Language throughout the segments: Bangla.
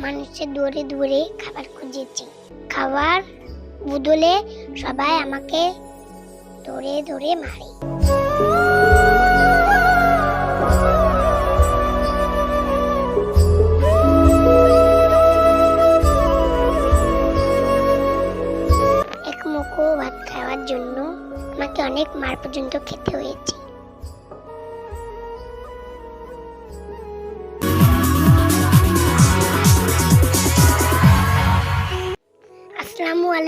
মানুষের দূরে দূরে খাবার খুঁজেছি। খাবার বদলে সবাই আমাকে ধরে ধরে মারে। আসসালামু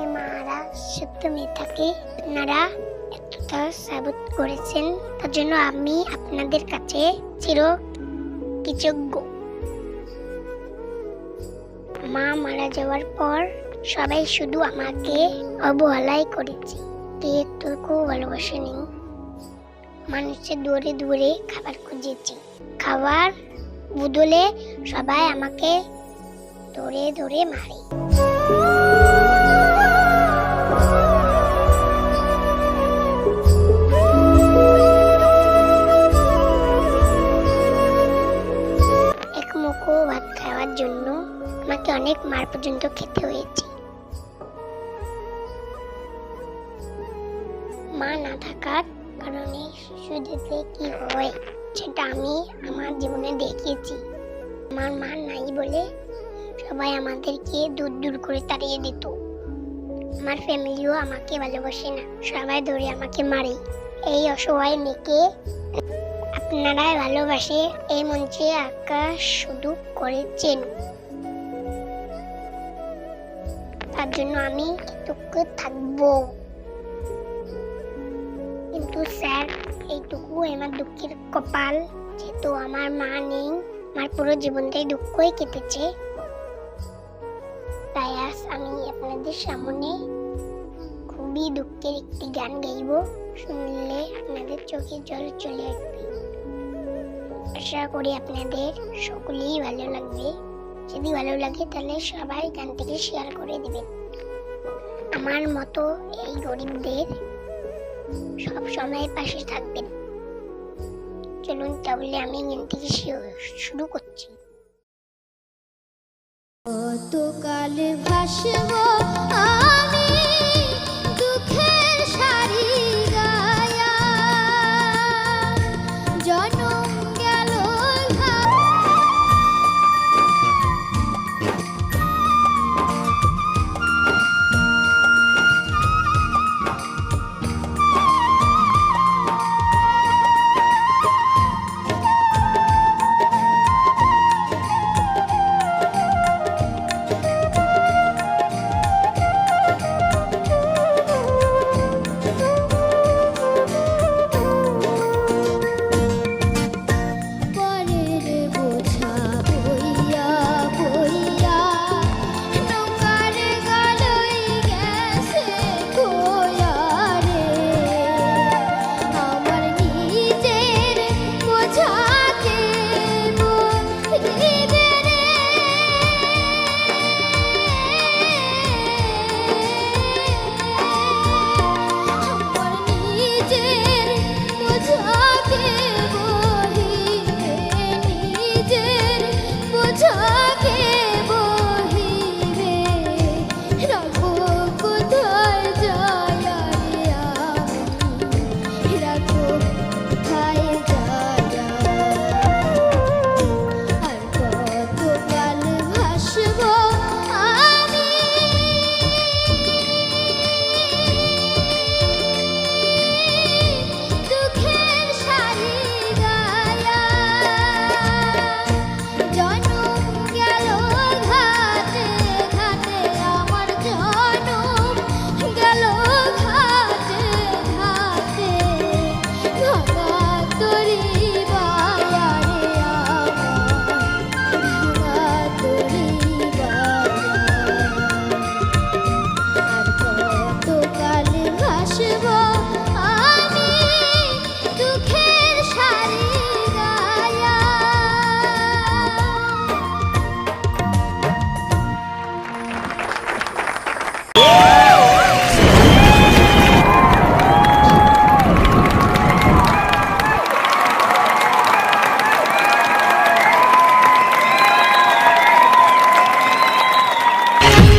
এই মারা সত্য মেয়ে আপনারা এতটা সাবুত করেছেন, তার জন্য আমি আপনাদের কাছে চির কৃতজ্ঞ। মা মারা যাওয়ার পর সবাই শুধু আমাকে অবহেলাই করেছে এটুকু ভালোবাসা নেই। মানুষের দূরে দূরে খাবার খুঁজেছি। খাবার বদলে সবাই আমাকে ধরে ধরে মারে। অনেক মার পর্যন্ত খেতে হয়েছে। মা না থাকার কারণে শিশুদেরকে কি হয় সেটা আমি আমার জীবনে দেখেছি আমার মা নাই বলে সবাই আমাদেরকে দূর দূর করে তাড়িয়ে দিত। আমার ফ্যামিলিও আমাকে ভালোবাসে না, সবাই ধরে আমাকে মারে। এই অসহায় মেয়েকে আপনারাই ভালোবাসে, এই মঞ্চে আকাশ শুধু করেছেন তার জন্য আমি কৃতজ্ঞ থাকব। কিন্তু স্যার, এইটুকু আমার দুঃখের কপাল, যেহেতু আমার মা নেই, আমার পুরো জীবনটাই দুঃখই কেটেছে। তাই আজ আমি আপনাদের সামনে খুবই দুঃখের একটি গান গাইব, শুনলে আপনাদের চোখে জল চলে আসবে। আশা করি আপনাদের সকলেই ভালো লাগবে। যদি ভালো লাগে তাহলে সবাই গানটিকে শেয়ার করে দেবেন আমার মতো এই গরিবদের সব সময় পাশে থাকবেন। চলুন তাহলে আমি গানটিকে থেকে শুরু করছি। কতকাল ভাসব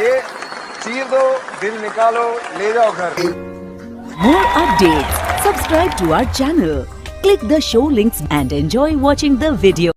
ये चीर दो, दिल निकालो, ले जाओ घर। More update subscribe to our channel click the show links and enjoy watching the video